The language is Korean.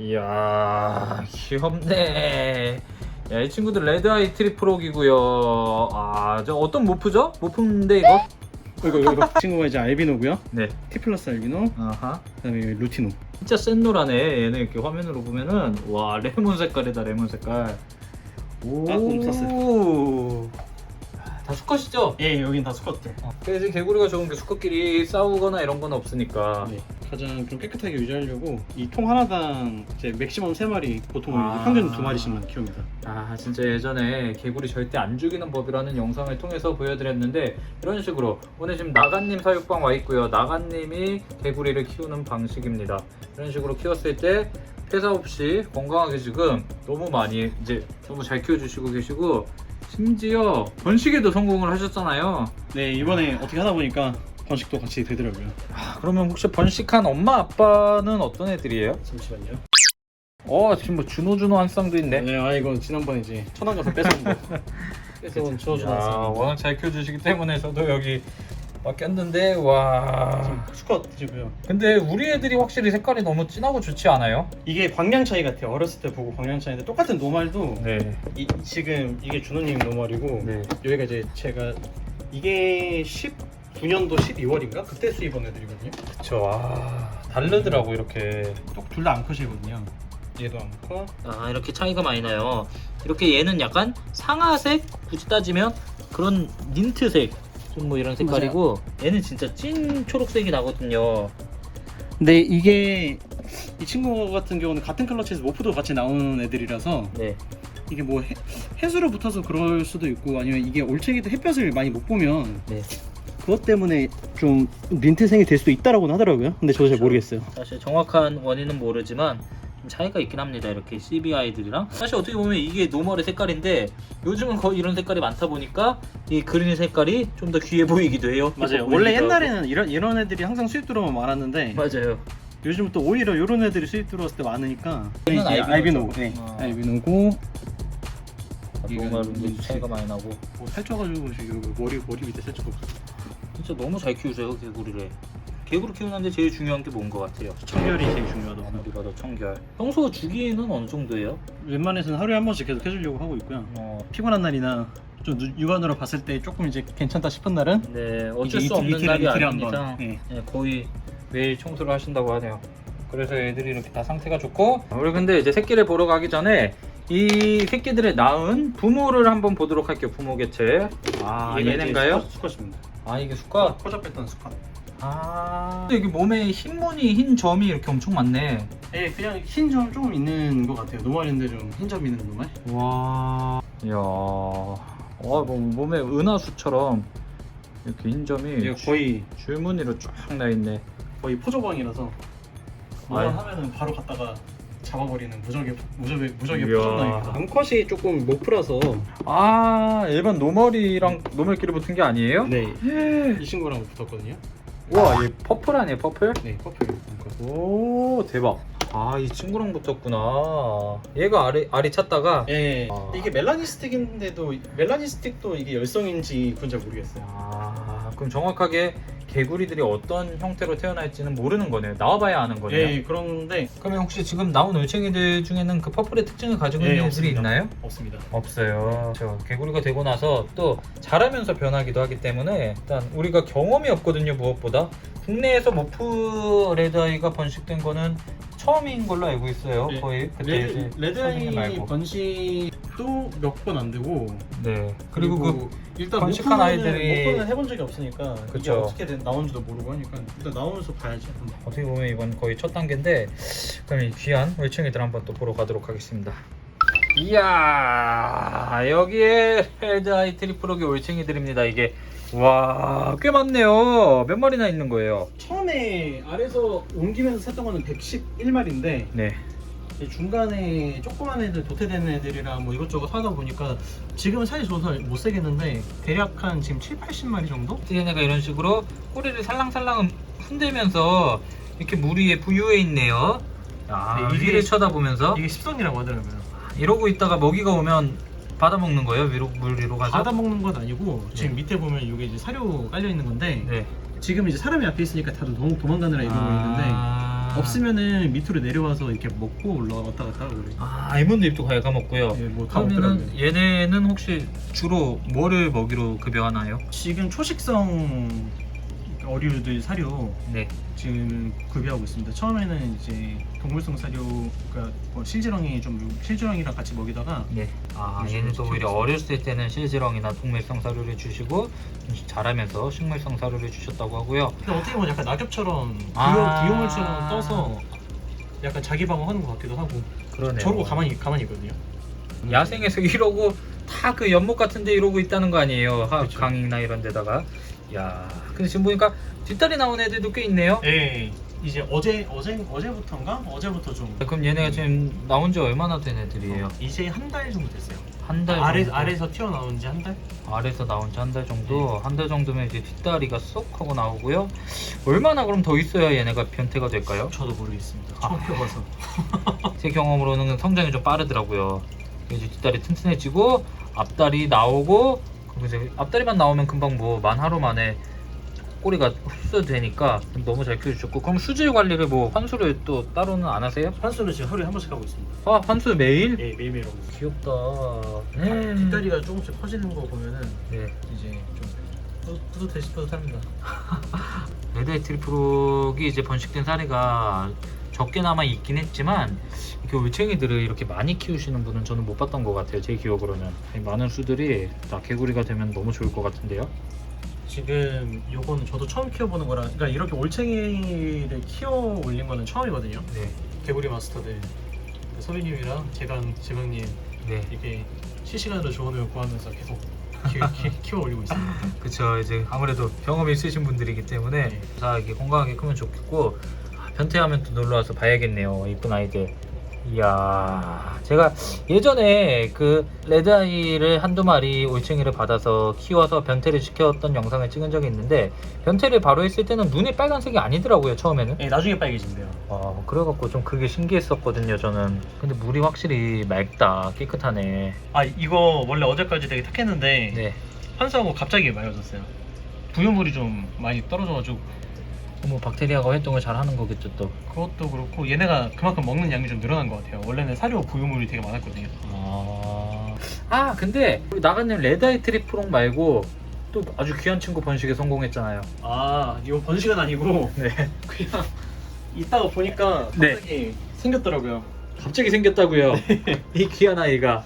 이야 귀엽네 야, 이 친구들 레드아이 트리플옥이고요 아 저 어떤 모프죠? 모프인데 이거? 이거 이거 이거 친구가 이제 알비노고요. 네 T 플러스 알비노. 아하 그다음에 루티노. 진짜 센 노라네 얘는 이렇게 화면으로 보면은 와 레몬 색깔이다 레몬 색깔 오 아, 너무 다 수컷이죠? 예, 여긴 다 수컷들. 그래서 개구리가 좋은 게 수컷끼리 싸우거나 이런 건 없으니까 네, 가장 좀 깨끗하게 유지하려고 이 통 하나당 이제 맥시멈 3마리 보통 아. 평균 2마리씩만 키웁니다. 아 진짜 예전에 개구리 절대 안 죽이는 법이라는 영상을 통해서 보여드렸는데 이런 식으로 오늘 지금 나간님 사육방 와 있고요 나간님이 개구리를 키우는 방식입니다 이런 식으로 키웠을 때 폐사 없이 건강하게 지금 너무 많이 이제 너무 잘 키워주시고 계시고 심지어 번식에도 성공을 하셨잖아요 네, 이번에 어떻게 하다 보니까 번식도 같이 되더라고요. 아, 그러면 혹시 번식한 엄마 아빠는 어떤 애들이에요? 잠시만요. 어 지금 뭐 준호 준호 한 쌍도 있네 네, 아 이거 지난번에 이제 천안 가서 뺏어온 거. 뺏어온 야, 주워주는 워낙 잘 키워주시기 때문에 저도 여기 맡겼는데 와 수컷이고요. 근데 우리 애들이 확실히 색깔이 너무 진하고 좋지 않아요? 이게 광량 차이 같아요. 어렸을 때 보고 광량 차이인데 똑같은 노말도 네. 이, 지금 이게 준호님 노말이고 네. 여기가 이제 제가 이게 19년도 12월인가 그때 수입한 애들이거든요. 그쵸. 아, 다르더라고, 이렇게. 둘 다 암컷이거든요. 얘도 암컷. 아, 이렇게 차이가 많이 나요. 이렇게 얘는 약간 상아색? 굳이 따지면 그런 민트색. 좀 뭐 이런 색깔이고, 얘는 진짜 찐 초록색이 나거든요. 근데 이게 이 친구 같은 경우는 같은 클러치에서 모프도 같이 나오는 애들이라서 네. 이게 뭐 해, 해수로 붙어서 그럴 수도 있고 아니면 이게 올챙이도 햇볕을 많이 못 보면 네. 그것 때문에 좀 민트생이 될 수도 있다라고는 하더라고요. 근데 저도 잘 그렇죠. 모르겠어요. 사실 정확한 원인은 모르지만 좀 차이가 있긴 합니다. 이렇게 CBI들이랑 사실 어떻게 보면 이게 노멀의 색깔인데 요즘은 거의 이런 색깔이 많다 보니까 이 그린 색깔이 좀 더 귀해 보이기도 해요. 맞아요. 예뻐 원래 보이기도 옛날에는 이런 이런 애들이 항상 수입 들어오면 많았는데 하고. 맞아요. 요즘 또 오히려 이런 애들이 수입 들어왔을 때 많으니까 이건 이게 알비노죠. 알비노, 네, 아. 알비노고 노멀은 이건 좀 차이가 많이 나고 뭐 살쪄가지고 지금 머리 머리 밑에 살쪄. 진짜 너무 잘 키우세요 개구리를. 개구리 키우는데 제일 중요한 게 뭔 것 같아요? 청결이 제일 중요하다고. 아무리 봐도 청결. 평소 주기는 어느 정도예요? 웬만해서는 하루에 한 번씩 계속 해주려고 하고 있고요. 어, 피곤한 날이나 좀 누- 육안으로 봤을 때 조금 이제 괜찮다 싶은 날은 네 어쩔 수 이틀- 없는 이틀에- 날이 이틀에 한 번. 이상 네. 네, 거의 매일 청소를 하신다고 하네요. 그래서 애들이 이렇게 다 상태가 좋고 우리 근데 이제 새끼를 보러 가기 전에 이 새끼들을 낳은 부모를 한번 보도록 할게요. 부모 개체. 아 얘네인가요? 수컷, 수컷입니다. 아 이게 수컷. 포잡했던 수컷. 아 여기 몸에 흰 무늬 흰 점이 이렇게 엄청 많네. 예, 그냥 흰점 조금 있는 것 같아요. 노말인데 좀 흰 점 있는 노말. 와. 이야. 와, 뭐 몸에 은하수처럼 이렇게 흰 점이 이게 거의 줄무늬로 쫙 나 있네. 거의 포조방이라서 아이. 노말 하면은 바로 갔다가 잡아버리는 무적의 무적의 무적의 이야. 포조방입니다. 암컷이 조금 모프라서 아 일반 노멀이랑 노멀끼리 붙은 게 아니에요? 네. 이 친구랑 붙었거든요. 와, 얘 퍼플 아니에요, 퍼플? 네, 퍼플 암컷. 오, 대박. 아, 이 친구랑 붙었구나. 얘가 알이, 알이 찼다가. 예, 아. 이게 멜라니스틱인데도 멜라니스틱도 이게 열성인지 그건 잘 모르겠어요. 아, 그럼 정확하게 개구리들이 어떤 형태로 태어날지는 모르는 거네요. 나와봐야 아는 거네요. 예, 그런데 그러면 혹시 지금 나온 올챙이들 중에는 그 퍼플의 특징을 가지고 예, 있는 애들이 없습니다. 있나요? 없습니다. 없어요. 저 개구리가 되고 나서 또 자라면서 변하기도 하기 때문에 일단 우리가 경험이 없거든요 무엇보다 국내에서 모프 레드아이가 번식된 거는 처음인 걸로 알고 있어요 네. 거의 그때 레드, 이제 선생님 레드아이 말고. 번식도 몇 번 안 되고 네 그리고, 그 일단 번식한 모프는- 아이들이- 모프는 해본 적이 없으니까 이게 그쵸. 어떻게 된, 나온지도 모르고 하니까 일단 나오면서 봐야지. 어떻게 보면 이건 거의 첫 단계인데 그럼 이 귀한 올챙이들 한번 또 보러 가도록 하겠습니다 이야 여기에 레드 아이 트리플록의 올챙이들입니다 이게 와 꽤 많네요 몇 마리나 있는 거예요 처음에 아래서 옮기면서 셌던 거는 111마리인데 네 중간에 조그만 애들 도태되는 애들이랑 뭐 이것저것 하다 보니까 지금은 사실 줘서 못 세겠는데 대략 한 지금 7, 80마리 정도? 얘네가 이런 식으로 꼬리를 살랑살랑 흔들면서 이렇게 물 위에 부유해 있네요. 아, 네, 이게- 위를 쳐다보면서 이게 십선이라고 하더라고요. 이러고 있다가 먹이가 오면 받아 먹는 거예요? 위로 물 위로 가서? 받아 먹는 건 아니고 지금 밑에 보면 이게 이제 사료 깔려 있는 건데 네. 지금 이제 사람이 앞에 있으니까 다들 너무 도망가느라 이러고 있는데 아... 없으면은 밑으로 내려와서 이렇게 먹고 올라왔다 갔다 하고 그래. 아 잎도 과일 까먹고요. 예, 뭐다 그러면은 먹더라고요. 얘네는 혹시 주로 뭐를 먹이로 급여하나요? 지금 초식성 어류들 사료 네. 지금 구비하고 있습니다. 처음에는 이제 동물성 사료가 뭐 실지렁이 좀 실지렁이랑 같이 먹이다가 네. 아 얘는 또 오히려 어렸을 때는 실지렁이나 동물성 사료를 주시고 좀 자라면서 식물성 사료를 주셨다고 하고요. 근데 어떻게 보면 약간 낙엽처럼 구용, 아. 구용물처럼 떠서 약간 자기 방어하는 것 같기도 하고 그러네요. 저러고 가만히 가만히 있거든요. 야생에서 이러고 다 그 연못 같은 데 이러고 있다는 거 아니에요? 하, 그쵸. 강이나 이런 데다가. 야. 근데 지금 보니까 뒷다리 나온 애들도 꽤 있네요. 예. 이제 어제 어제 어제부터인가 어제부터 좀 그럼 얘네가 지금 나온 지 얼마나 된 애들이에요? 어, 이제 한 달 정도 됐어요. 한 달 아래 정도? 아래에서 튀어나온 지 한 달? 아래에서 나온 지 한 달 정도 네. 한달 정도면 이제 뒷다리가 쏙 하고 나오고요 얼마나 그럼 더 있어야 얘네가 변태가 될까요? 저도 모르겠습니다. 아. 처음 펴봐서. 제 경험으로는 성장이 좀 빠르더라고요 이제 뒷다리 튼튼해지고 앞다리 나오고 이제 앞다리만 나오면 금방 뭐 만 하루 만에 꼬리가 흡수되니까 너무 잘 키워주셨고 그럼 수질 관리를 뭐 환수를 또 따로는 안 하세요? 환수는 지금 하루에 한 번씩 하고 있습니다. 아 환수 매일? 예, 매일매일 하고 있어요. 귀엽다 네. 뒷다리가 조금씩 커지는 거 보면은 네. 이제 좀 뿌- 뿌듯해 뿌듯합니다. 레드 트리프록이 이제 번식된 사례가 적게나마 있긴 했지만 이렇게 올챙이들을 이렇게 많이 키우시는 분은 저는 못 봤던 것 같아요 제 기억으로는 이 많은 수들이 다 개구리가 되면 너무 좋을 것 같은데요 지금 요거는 저도 처음 키워보는 거라 그러니까 이렇게 올챙이를 키워 올린 거는 처음이거든요. 네, 개구리 마스터들 서비님이랑 재강 재강님 네. 이렇게 실시간으로 조언을 구하면서 계속 키, 키, 키워 올리고 있습니다. 그쵸 이제 아무래도 경험이 있으신 분들이기 때문에 네. 다 이렇게 건강하게 크면 좋겠고 아, 변태하면 또 놀러와서 봐야겠네요 이쁜 아이들. 이야 제가 예전에 그 레드아이를 한두 마리 올챙이를 받아서 키워서 변태를 시켰던 영상을 찍은 적이 있는데 변태를 바로 했을 때는 눈이 빨간색이 아니더라고요 처음에는. 네, 나중에 빨개진대요. 어 그래갖고 좀 그게 신기했었거든요 저는. 근데 물이 확실히 맑다 깨끗하네. 아 이거 원래 어제까지 되게 탁했는데 네. 환수하고 갑자기 맑아졌어요. 부유물이 좀 많이 떨어져가지고 뭐 박테리아가 활동을 잘 하는 거겠죠 또 그것도 그렇고 얘네가 그만큼 먹는 양이 좀 늘어난 것 같아요. 원래는 사료 부유물이 되게 많았거든요. 아, 아 근데 우리 나가님 레드아이 트리프롱 말고 또 아주 귀한 친구 번식에 성공했잖아요. 아 이거 번식은 아니고 네. 그냥 이따가 보니까 네. 갑자기 생겼더라고요. 갑자기 생겼다고요. 이 귀한 아이가.